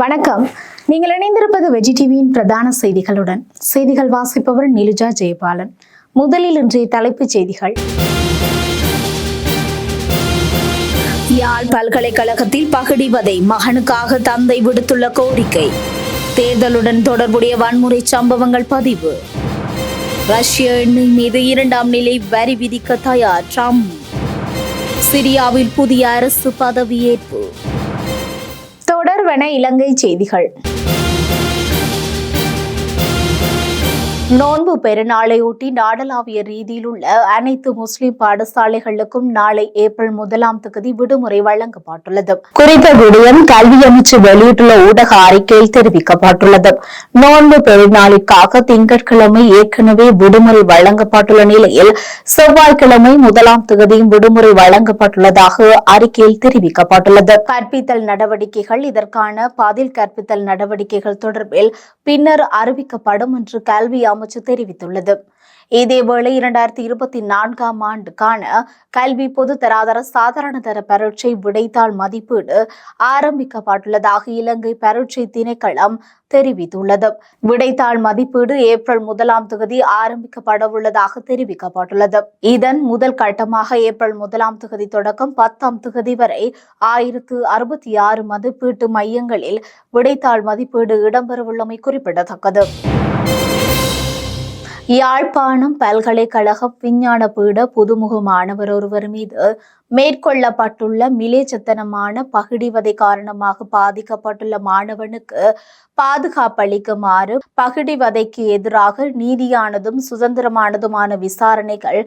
வணக்கம். நீங்கள் இணைந்திருப்பது வெஜி டிவியின் பிரதான செய்திகளுடன். செய்திகள் வாசிப்பவர் நிலுஜா ஜெயபாலன். முதலில் இன்றைய தலைப்புச் செய்திகள். யாழ் பல்கலைக்கழகத்தில் பகிடிவதை மகனுக்காக தந்தை விடுத்துள்ள கோரிக்கை. தேர்தலுடன் தொடர்புடைய வன்முறை சம்பவங்கள் பதிவு. ரஷ்ய எண்ணெய் மீது இரண்டாம் நிலை வரி விதிக்க தயார் ட்ரம்ப். சிரியாவில் புதிய அரசு பதவியேற்பு தொடர்வன இலங்கை செய்திகள். நோன்பு பெருநாளையொட்டி நாடளாவிய ரீதியில் உள்ள அனைத்து முஸ்லிம் பாடசாலைகளுக்கும் நாளை ஏப்ரல் முதலாம் தொகுதி விடுமுறை வழங்கப்பட்டுள்ளது. குறித்த விடயம் கல்வி அமைச்சு வெளியிட்டுள்ள ஊடக அறிக்கையில் தெரிவிக்கப்பட்டுள்ளது. நோன்பு பெருநாளுக்காக திங்கட்கிழமை ஏற்கனவே விடுமுறை வழங்கப்பட்டுள்ள நிலையில் செவ்வாய்க்கிழமை முதலாம் தொகுதியும் விடுமுறை வழங்கப்பட்டுள்ளதாக அறிக்கையில் தெரிவிக்கப்பட்டுள்ளது. கற்பித்தல் நடவடிக்கைகள் இதற்கான பதில் கற்பித்தல் நடவடிக்கைகள் தொடர்பில் பின்னர் அறிவிக்கப்படும் என்று கல்வி அமைச்சு தெரிவித்துள்ளது. இதேவேளை இரண்டாயிரத்தி இருபத்தி நான்காம் ஆண்டுக்கான கல்வி பொது தராதர சாதாரண தர பரீட்சை விடைத்தாள் மதிப்பீடு ஆரம்பிக்கப்பட்டுள்ளதாக இலங்கை பரீட்சை திணைக்களம் தெரிவித்துள்ளது. விடைத்தாள் மதிப்பீடு ஏப்ரல் முதலாம் தொகுதி ஆரம்பிக்கப்பட உள்ளதாக தெரிவிக்கப்பட்டுள்ளது. இதன் முதல் கட்டமாக ஏப்ரல் முதலாம் தொகுதி தொடக்கம் பத்தாம் தொகுதி வரை ஆயிரத்து அறுபத்தி ஆறு மதிப்பீட்டு மையங்களில் விடைத்தாள் மதிப்பீடு இடம்பெறவுள்ளமை குறிப்பிடத்தக்கது. யாழ்ப்பாணம் பல்கலைக்கழக விஞ்ஞான பீட புதுமுக மாணவர் ஒருவர் மீது மேற்கொள்ளப்பட்டுள்ள மிலேச்சத்தனமான பகிடிவதை காரணமாக பாதிக்கப்பட்டுள்ள மாணவனுக்கு பாதுகாப்பளிக்குமாறு பகிடிவதைக்கு எதிராக நீதியானதும் சுதந்திரமானதுமான விசாரணைகள்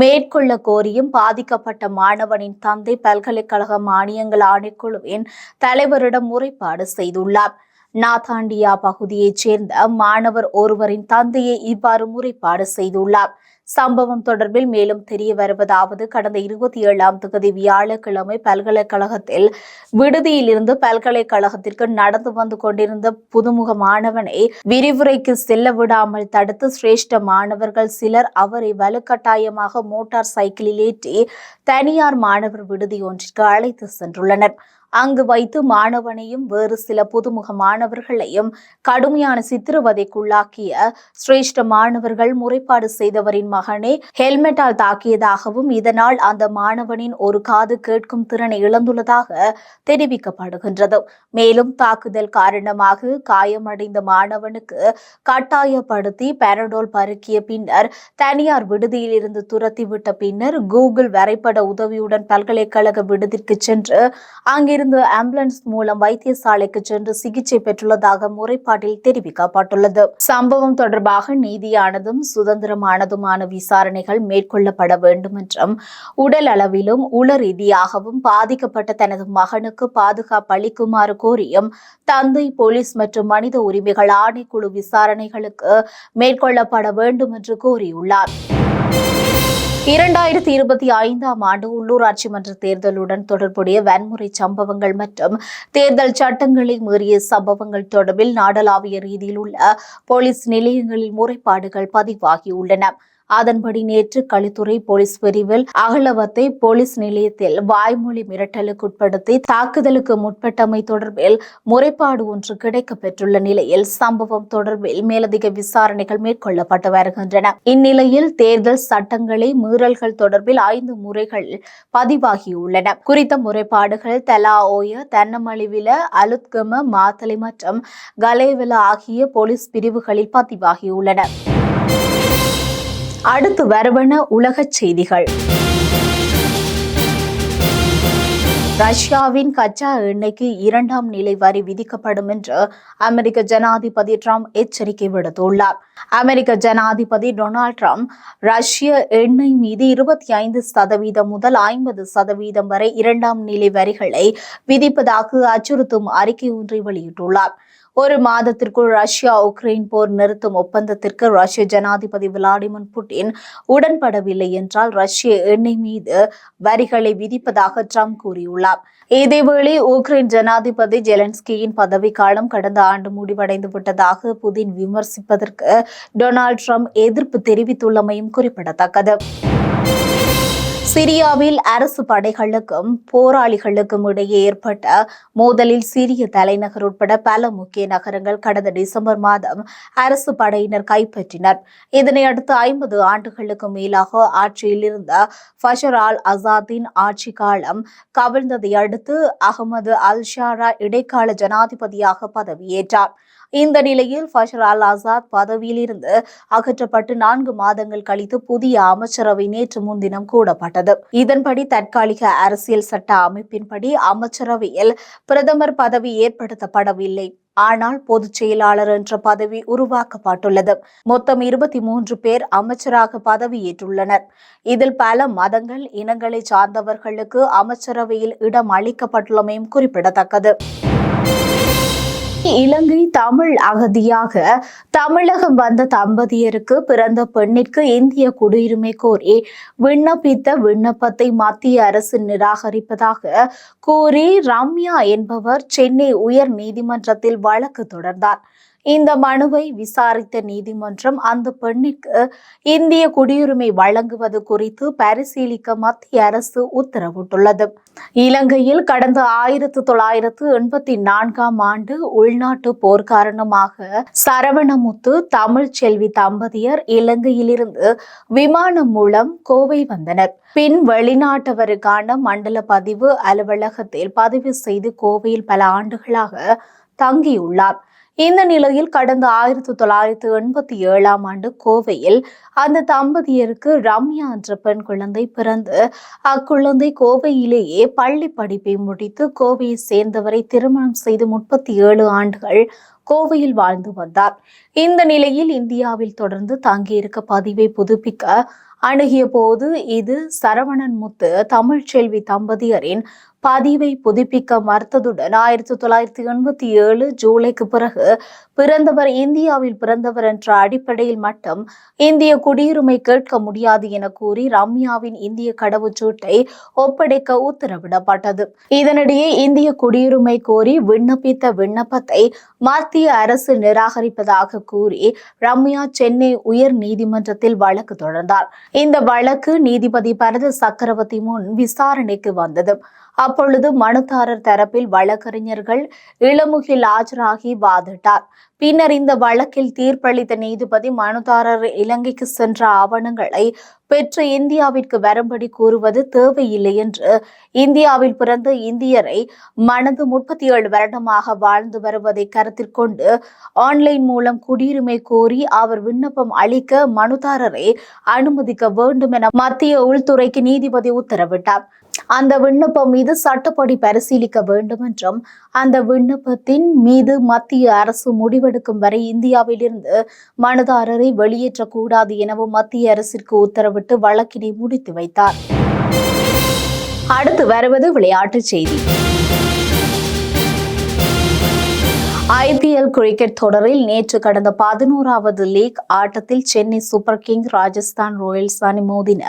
மேற்கொள்ள கோரியும் பாதிக்கப்பட்ட மாணவனின் தந்தை பல்கலைக்கழக மானியங்கள் ஆணைக்குழுவின் தலைவரிடம் முறைப்பாடு செய்துள்ளார். நாதாண்டியா பகுதியைச் சேர்ந்த மாணவர் ஒருவரின் தந்தையை இவ்வாறு முறைப்பாடு செய்துள்ளார். சம்பவம் தொடர்பில் மேலும் தெரிய வருவதாவது கடந்த இருபத்தி ஏழாம் தேதி வியாழக்கிழமை பல்கலைக்கழகத்தில் விடுதியில் இருந்து பல்கலைக்கழகத்திற்கு நடந்து வந்து கொண்டிருந்த புதுமுக மாணவனை விரிவுரைக்கு செல்ல விடாமல் தடுத்து சிரேஷ்ட மாணவர்கள் சிலர் அவரை வலுக்கட்டாயமாக மோட்டார் சைக்கிளில் ஏற்றி தனியார் மாணவர் விடுதி ஒன்றிற்கு அழைத்து சென்றுள்ளனர். அங்கு வைத்து மாணவனையும் வேறு சில புதுமுக மாணவர்களையும் கடுமையான சித்திரவதைக்குள்ளாக்கிய சிரேஷ்ட மாணவர்கள் முறைப்பாடு செய்தவரின் மகனை ஹெல்மெட்டால் தாக்கியதாகவும் இதனால் அந்த மாணவனின் ஒரு காது கேட்கும் திறனை இழந்துள்ளதாக தெரிவிக்கப்படுகின்றது. மேலும் தாக்குதல் காரணமாக காயமடைந்த மாணவனுக்கு கட்டாயப்படுத்தி பாரடோல் பருக்கிய பின்னர் தனியார் விடுதியில் இருந்து துரத்திவிட்ட பின்னர் கூகுள் வரைபட உதவியுடன் பல்கலைக்கழக விடுதிக்கு சென்று அங்கிருந்து இருந்து ஆம்புலன்ஸ் மூலம் வைத்தியசாலைக்கு சென்று சிகிச்சை பெற்றுள்ளதாக முறைப்பாட்டில் தெரிவிக்கப்பட்டுள்ளது. சம்பவம் தொடர்பாக நீதியானதும் சுதந்திரமானதுமான விசாரணைகள் மேற்கொள்ளப்பட வேண்டும் என்றும் உடல் அளவிலும் உள ரீதியாகவும் பாதிக்கப்பட்ட தனது மகனுக்கு பாதுகாப்பு அளிக்குமாறு கோரியும் தந்தை போலீஸ் மற்றும் மனித உரிமைகள் ஆணைக்குழு விசாரணைகளுக்கு மேற்கொள்ளப்பட வேண்டும் என்று கூறியுள்ளார் இரண்டாயிரத்தி இருபத்தி ஐந்தாம் ஆண்டு உள்ளூராட்சி மன்ற தேர்தலுடன் தொடர்புடைய வன்முறை சம்பவங்கள் மற்றும் தேர்தல் சட்டங்களை மீறிய சம்பவங்கள் தொடர்பில் நாடளாவிய ரீதியில் உள்ள போலீஸ் நிலையங்களில் முறைப்பாடுகள் பதிவாகியுள்ளன. அதன்படி நேற்று களித்துறை போலீஸ் பிரிவில் அகலவத்தை போலீஸ் நிலையத்தில் வாய்மொழி மிரட்டலுக்குட்படுத்தி தாக்குதலுக்கு முற்பட்டமை தொடர்பில் முறைப்பாடு ஒன்று கிடைக்கப் பெற்றுள்ள நிலையில் சம்பவம் தொடர்பில் மேலதிக விசாரணைகள் மேற்கொள்ளப்பட்டு வருகின்றன. இந்நிலையில் தேர்தல் சட்டங்களை மீறல்கள் தொடர்பில் ஐந்து முறைகள் பதிவாகியுள்ளன. குறித்த முறைப்பாடுகள் தலா ஓய தன்னமளிவில அலுத்கம மாத்தலை மற்றும் கலேவில ஆகிய போலீஸ் பிரிவுகளில் பதிவாகியுள்ளன. அடுத்து வருவன உலகச் செய்திகள். ரஷ்யாவின் கச்சா எண்ணெய்க்கு இரண்டாம் நிலை வரி விதிக்கப்படும் என்று அமெரிக்க ஜனாதிபதி ட்ரம்ப் எச்சரிக்கை விடுத்துள்ளார். அமெரிக்க ஜனாதிபதி டொனால்ட் ட்ரம்ப் ரஷ்ய எண்ணெய் மீது இருபத்தி ஐந்து சதவீதம் முதல் ஐம்பது சதவீதம் வரை இரண்டாம் நிலை வரிகளை விதிப்பதாக அச்சுறுத்தும் அறிக்கை ஒன்றை வெளியிட்டுள்ளார். ஒரு மாதத்திற்குள் ரஷ்யா உக்ரைன் போர் நிறுத்தும் ஒப்பந்தத்திற்கு ரஷ்ய ஜனாதிபதி விளாடிமிர் புட்டின் உடன்படவில்லை என்றால் ரஷ்ய எண்ணெய் மீது வரிகளை விதிப்பதாக ட்ரம்ப் கூறியுள்ளார். இதேவேளை உக்ரைன் ஜனாதிபதி ஜெலன்ஸ்கியின் பதவிக்காலம் கடந்த ஆண்டு முடிவடைந்து விட்டதாக புதின் விமர்சிப்பதற்கு டொனால்ட் ட்ரம்ப் எதிர்ப்பு தெரிவித்துள்ளமையும் குறிப்பிடத்தக்கது. சிரியாவில் அரசு படைகளுக்கும் போராளிகளுக்கும் இடையே ஏற்பட்ட மோதலில் சிரிய தலைநகர் உட்பட பல முக்கிய நகரங்கள் கடந்த டிசம்பர் மாதம் அரசு படையினர் கைப்பற்றினர். இதனை அடுத்து ஐம்பது ஆண்டுகளுக்கு மேலாக ஆட்சியில் இருந்த ஃபஷர் அல் அசாத்தின் ஆட்சி காலம் கவிழ்ந்ததை அடுத்து அகமது அல் ஷாரா இடைக்கால ஜனாதிபதியாக பதவியேற்றார். இந்த நிலையில் ஃபஷர் அல் ஆசாத் பதவியிலிருந்து அகற்றப்பட்டு நான்கு மாதங்கள் கழித்து புதிய அமைச்சரவை நேற்று முன்தினம் கூடப்பட்டது. இதன்படி தற்காலிக அரசியல் சட்ட அமைப்பின்படி அமைச்சரவையில் பிரதமர் பதவி ஏற்படுத்தப்படவில்லை. ஆனால் பொதுச் செயலாளர் என்ற பதவி உருவாக்கப்பட்டுள்ளது. மொத்தம் இருபத்தி மூன்று பேர் அமைச்சராக பதவியேற்றுள்ளனர். இதில் பல மதங்கள் இனங்களை சார்ந்தவர்களுக்கு அமைச்சரவையில் இடம் அளிக்கப்பட்டுள்ளமையும் குறிப்பிடத்தக்கது. இலங்கை தமிழ் அகதியாக தமிழகம் வந்த தம்பதியருக்கு பிறந்த பெண்ணிற்கு இந்திய குடியுரிமை கோரி விண்ணப்பித்த விண்ணப்பத்தை மத்திய அரசு நிராகரிப்பதாக கூறி ரம்யா என்பவர் சென்னை உயர் நீதிமன்றத்தில் வழக்கு தொடர்ந்தார். இந்த மனுவை விசாரித்த நீதிமன்றம் அந்த பெண்ணிற்கு இந்திய குடியுரிமை வழங்குவது குறித்து பரிசீலிக்க மத்திய அரசு உத்தரவிட்டுள்ளது. இலங்கையில் கடந்த ஆயிரத்து தொள்ளாயிரத்து எண்பத்தி நான்காம் ஆண்டு உள்நாட்டு போர் காரணமாக சரவணமுத்து தமிழ் செல்வி தம்பதியர் இலங்கையிலிருந்து விமானம் மூலம் கோவை வந்தனர். பின் வெளிநாட்டவருக்கான மண்டல பதிவு அலுவலகத்தில் பதிவு செய்து கோவையில் பல ஆண்டுகளாக தங்கியுள்ளார். இந்த நிலையில் கடந்த ஆயிரத்தி தொள்ளாயிரத்தி எண்பத்தி ஏழாம் ஆண்டு கோவையில் அந்த தம்பதியருக்கு ரம்யா என்ற பெண் குழந்தை பிறந்து அக்குழந்தை கோவையிலேயே பள்ளி படிப்பை முடித்து கோவையை சேர்ந்தவரை திருமணம் செய்து முப்பத்தி ஏழு ஆண்டுகள் கோவையில் வாழ்ந்து வந்தார். இந்த நிலையில் இந்தியாவில் தொடர்ந்து தங்கியிருக்க பதிவை புதுப்பிக்க அணுகிய போது இது சரவணன் முத்து தமிழ்ச்செல்வி தம்பதியரின் பதிவை புதுப்பிக்க மறுத்ததுடன் ஆயிரத்தி தொள்ளாயிரத்தி எண்பத்தி ஏழு ஜூலைக்கு பிறகு பிறந்தவர் இந்தியாவில் பிறந்தவர் என்ற அடிப்படையில் மட்டும் இந்திய குடியுரிமை கேட்க முடியாது என கூறி ரம்யாவின் இந்திய கடவுச்சீட்டை ஒப்படைக்க உத்தரவிடப்பட்டது. இதனிடையே இந்திய குடியுரிமை கோரி விண்ணப்பித்த விண்ணப்பத்தை மத்திய அரசு நிராகரிப்பதாக கூறி ரம்யா சென்னை உயர் நீதிமன்றத்தில் வழக்கு தொடர்ந்தார். இந்த வழக்கு நீதிபதி பரத சக்கரவர்த்தி முன் விசாரணைக்கு வந்தது. அப்பொழுது மனுதாரர் தரப்பில் வழக்கறிஞர்கள் இளமுகில் ஆஜராகி வாதிட்டார். பின்னர் இந்த வழக்கில் தீர்ப்பளித்த நீதிபதி மனுதாரர் இலங்கைக்கு சென்ற ஆவணங்களை பெற்று இந்தியாவிற்கு வரும்படி கூறுவது தேவையில்லை என்று இந்தியாவில் பிறந்த இந்தியரை மனது முப்பத்தி ஏழு வருடமாக வாழ்ந்து வருவதை கருத்தில் கொண்டு ஆன்லைன் மூலம் குடியுரிமை கோரி அவர் விண்ணப்பம் அளிக்க மனுதாரரை அனுமதிக்க வேண்டும் என மத்திய உள்துறைக்கு நீதிபதி உத்தரவிட்டார். அந்த விண்ணப்பம் மீது சட்டப்படி பரிசீலிக்க வேண்டும் என்றும் அந்த விண்ணப்பத்தின் மீது மத்திய அரசு முடிவெடுக்கும் வரை இந்தியாவிலிருந்து மனுதாரரை வெளியேற்றக்கூடாது எனவும் மத்திய அரசிற்கு உத்தரவிட்டு வழக்கினை முடித்து வைத்தார். அடுத்து வருவது விளையாட்டுச் செய்தி. ஐபிஎல் கிரிக்கெட் தொடரில் நேற்று கடந்த பதினோராவது லீக் ஆட்டத்தில் Chennai Super King Rajasthan Royals அணி மோதின.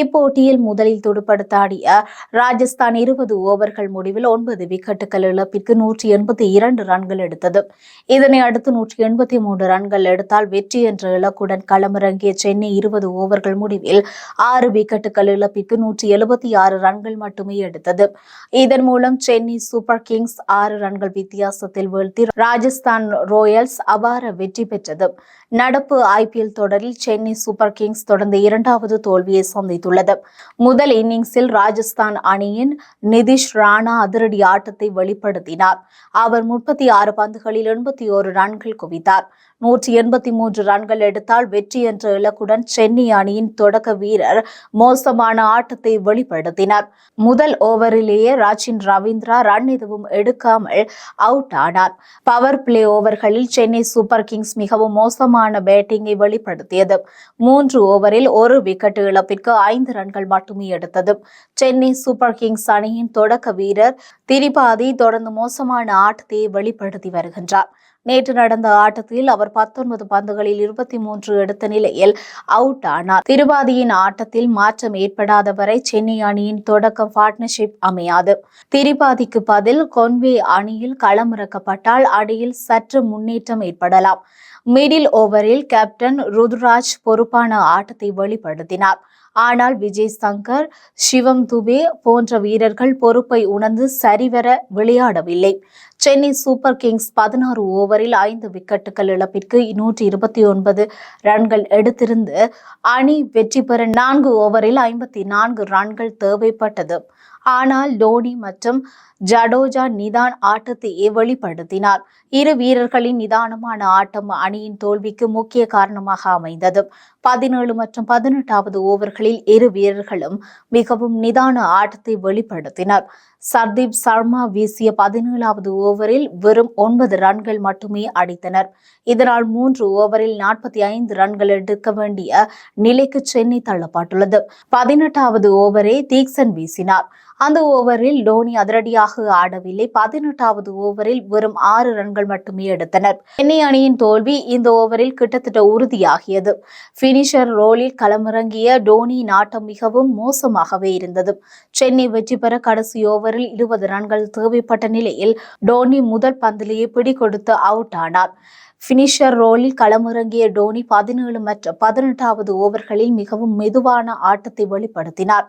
இப்போட்டியில் முதலில் துடுப்படுத்தாடிய ராஜஸ்தான் இருபது ஓவர்கள் முடிவில் ஒன்பது விக்கெட்டுகள் இழப்பிற்கு நூற்றி எண்பத்தி இரண்டு ரன்கள் எடுத்தது. இதனை அடுத்து நூற்றி எண்பத்தி மூன்று ரன்கள் எடுத்தால் வெற்றி என்ற இலக்குடன் களமிறங்கிய சென்னை இருபது ஓவர்கள் முடிவில் ஆறு விக்கெட்டுகள் இழப்பிற்கு நூற்றி எழுபத்தி ஆறு ரன்கள் மட்டுமே எடுத்தது. இதன் மூலம் சென்னை சூப்பர் கிங்ஸ் ஆறு ரன்கள் வித்தியாசத்தில் வீழ்த்தி ராஜஸ்தான் ராயல்ஸ் அபார வெற்றி பெற்றது. நடப்பு ஐபிஎல் தொடரில் சென்னை சூப்பர் கிங்ஸ் தொடர்ந்து இரண்டாவது தோல்வியை சந்தித்துள்ளது. முதல் இன்னிங்ஸில் ராஜஸ்தான் அணியின் நிதிஷ் ராணா அதிரடி ஆட்டத்தை வெளிப்படுத்தினார். அவர் முப்பத்தி ஆறு பந்துகளில் எண்பத்தி ஓரு ரன்கள் குவித்தார். நூற்றி எண்பத்தி மூன்று ரன்கள் எடுத்தால் வெற்றி என்ற இலக்குடன் சென்னை அணியின் தொடக்க வீரர் மோசமான ஆட்டத்தை வெளிப்படுத்தினார். முதல் ஓவரிலேயே ராஜின் ரவீந்திரா ரன் எதுவும் எடுக்காமல் அவுட் ஆனார். பவர் பிளே ஓவர்களில் சென்னை சூப்பர் கிங்ஸ் மிகவும் மோசமான பேட்டிங்கை வெளிப்படுத்தியது. மூன்று ஓவரில் ஒரு விக்கெட் இழப்பிற்கு ஐந்து ரன்கள் மட்டுமே எடுத்தது. சென்னை சூப்பர் கிங்ஸ் அணியின் தொடக்க வீரர் திரிபாதி தொடர்ந்து மோசமான ஆட்டத்தை வெளிப்படுத்தி வருகின்றார். நேற்று நடந்த ஆட்டத்தில் அவர் பத்தொன்பது பந்துகளில் இருபத்தி மூன்று எடுத்த நிலையில் அவுட் ஆனார். திருவாதியின் ஆட்டத்தில் மாற்றம் ஏற்படாத வரை சென்னை அணியின் தொடக்க பார்ட்னர்ஷிப் அமையாது. திரிபாதிக்கு பதில் கொன்வே அணியில் களமிறக்கப்பட்டால் அணியில் சற்று முன்னேற்றம் ஏற்படலாம். மிடில் ஓவரில் கேப்டன் ருதுராஜ் பொறுப்பான ஆட்டத்தை வெளிப்படுத்தினார். ஆனால் விஜய் சங்கர் சிவம் துபே போன்ற வீரர்கள் பொறுப்பை உணர்ந்து சரிவர விளையாடவில்லை. சென்னை சூப்பர் கிங்ஸ் பதினாறு ஓவரில் ஐந்து விக்கெட்டுகள் இழப்பிற்கு நூற்றி இருபத்தி ஒன்பது ரன்கள் எடுத்திருந்து அணி வெற்றி பெற நான்கு ஓவரில் ஐம்பத்தி நான்கு ரன்கள் தேவைப்பட்டது. ஆனால் டோனி மற்றும் ஜடோஜா நிதான் ஆட்டத்தையே வெளிப்படுத்தினார். இரு வீரர்களின் நிதானமான ஆட்டம் அணியின் தோல்விக்கு முக்கிய காரணமாக அமைந்தது. பதினேழு மற்றும் பதினெட்டாவது ஓவர்களில் இரு வீரர்களும் மிகவும் நிதான ஆட்டத்தை வெளிப்படுத்தினர். சர்தீப் சர்மா வீசிய பதினேழாவது ஓவரில் வெறும் ஒன்பது ரன்கள் மட்டுமே அடித்தனர். இதனால் மூன்று ஓவரில் நாற்பத்தி ஐந்து ரன்கள் எடுக்க வேண்டிய நிலைக்கு சென்னை தள்ளப்பட்டுள்ளது. பதினெட்டாவது ஓவரை தீக்சன் வீசினார். அந்த ஓவரில் டோனி அதிரடியாக ஆடவில்லை. பதினெட்டாவது ஓவரில் வெறும் ஆறு ரன்கள் மட்டுமே எடுத்தனர். சென்னை அணியின் தோல்வி இந்த ஓவரில் கிட்டத்தட்ட உறுதியாகியது. பினிஷர் ரோலில் களமிறங்கிய டோனி நாட்டம் மிகவும் மோசமாகவே இருந்தது. சென்னை வெற்றி பெற கடைசி ஓவரில் இருபது ரன்கள் தேவைப்பட்ட நிலையில் டோனி முதல் பந்திலேயே பிடிகொடுத்து அவுட் ஆனார். பினிஷர் ரோலில் களமிறங்கிய டோனி பதினேழு மற்றும் பதினெட்டாவது ஓவர்களில் மிகவும் மெதுவான ஆட்டத்தை வெளிப்படுத்தினார்.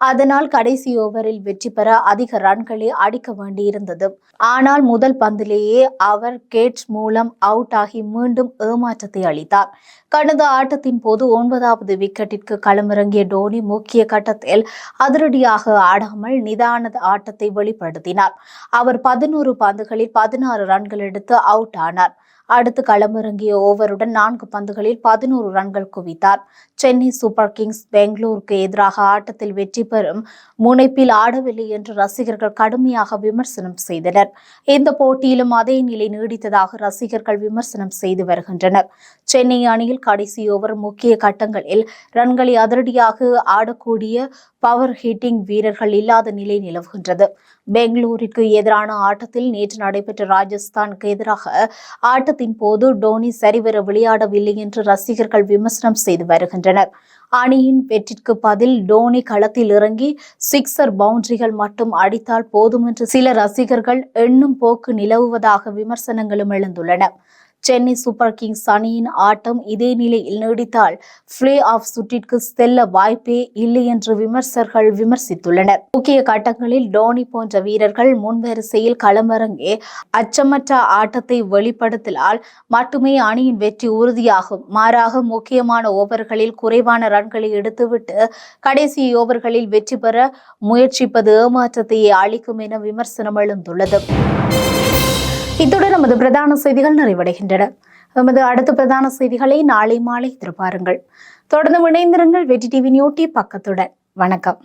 அதனால் கடைசி ஓவரில் வெற்றி பெற அதிக ரன்களை அடிக்க வேண்டியிருந்தது. ஆனால் முதல் பந்திலேயே அவர் கேட்ச் மூலம் அவுட் ஆகி மீண்டும் ஏமாற்றத்தை அளித்தார். கடந்த ஆட்டத்தின் போது ஒன்பதாவது விக்கெட்டிற்கு களமிறங்கிய டோனி முக்கிய கட்டத்தில் அதிரடியாக ஆடாமல் நிதான ஆட்டத்தை வெளிப்படுத்தினார். அவர் பதினோரு பந்துகளில் பதினாறு ரன்கள் எடுத்து அவுட் ஆனார். அடுத்து களமிறங்கிய ஓவருடன் நான்கு பந்துகளில் பதினோரு ரன்கள் குவித்தார். சென்னை சூப்பர் கிங்ஸ் பெங்களூருக்கு எதிராக ஆட்டத்தில் வெற்றி பெறும் முனைப்பில் ஆடவில்லை என்று ரசிகர்கள் கடுமையாக விமர்சனம் செய்தனர். இந்த போட்டியிலும் அதே நிலை நீடித்ததாக ரசிகர்கள் விமர்சனம் செய்து வருகின்றனர். சென்னை அணியில் கடைசி ஓவர் முக்கிய கட்டங்களில் ரன்களை அதிரடியாக ஆடக்கூடிய பவர் ஹீட்டிங் வீரர்கள் இல்லாத நிலை நிலவுகின்றது. பெங்களூருக்கு எதிரான ஆட்டத்தில் நேற்று நடைபெற்ற ராஜஸ்தானுக்கு எதிராக ஆட்டத்தின் போது டோனி சரிவர விளையாடவில்லை என்று ரசிகர்கள் விமர்சனம் செய்து வருகின்றனர். அணியின் வெற்றிக்கு பதில் டோனி களத்தில் இறங்கி சிக்ஸர் பவுண்டரிகள் மட்டும் அடித்தால் போதும் என்று சில ரசிகர்கள் எண்ணும் போக்கு நிலவுவதாக விமர்சனங்களும் எழுந்துள்ளன. சென்னை சூப்பர் கிங்ஸ் அணியின் ஆட்டம் இதே நிலையில் நீடித்தால் பிளே ஆஃப் சுற்றிற்கு செல்ல வாய்ப்பே இல்லை என்று விமர்சகர்கள் விமர்சித்துள்ளனர். முக்கிய கட்டங்களில் டோனி போன்ற வீரர்கள் முன்வரிசையில் களமிறங்கி அச்சமற்ற ஆட்டத்தை வெளிப்படுத்தினால் மட்டுமே அணியின் வெற்றி உறுதியாகும். மாறாக முக்கியமான ஓவர்களில் குறைவான ரன்களை எடுத்துவிட்டு கடைசி ஓவர்களில் வெற்றி பெற முயற்சிப்பது ஏமாற்றத்தையே அளிக்கும் என விமர்சனம் எழுந்துள்ளது. இத்துடன் நமது பிரதான செய்திகள் நிறைவடைகின்றன. நமது அடுத்த பிரதான செய்திகளை நாளை மாலை எதிர்பாருங்கள். தொடர்ந்து இணைந்திருங்கள் வெற்றி டிவி நியூட்டி பக்கத்துடன். வணக்கம்.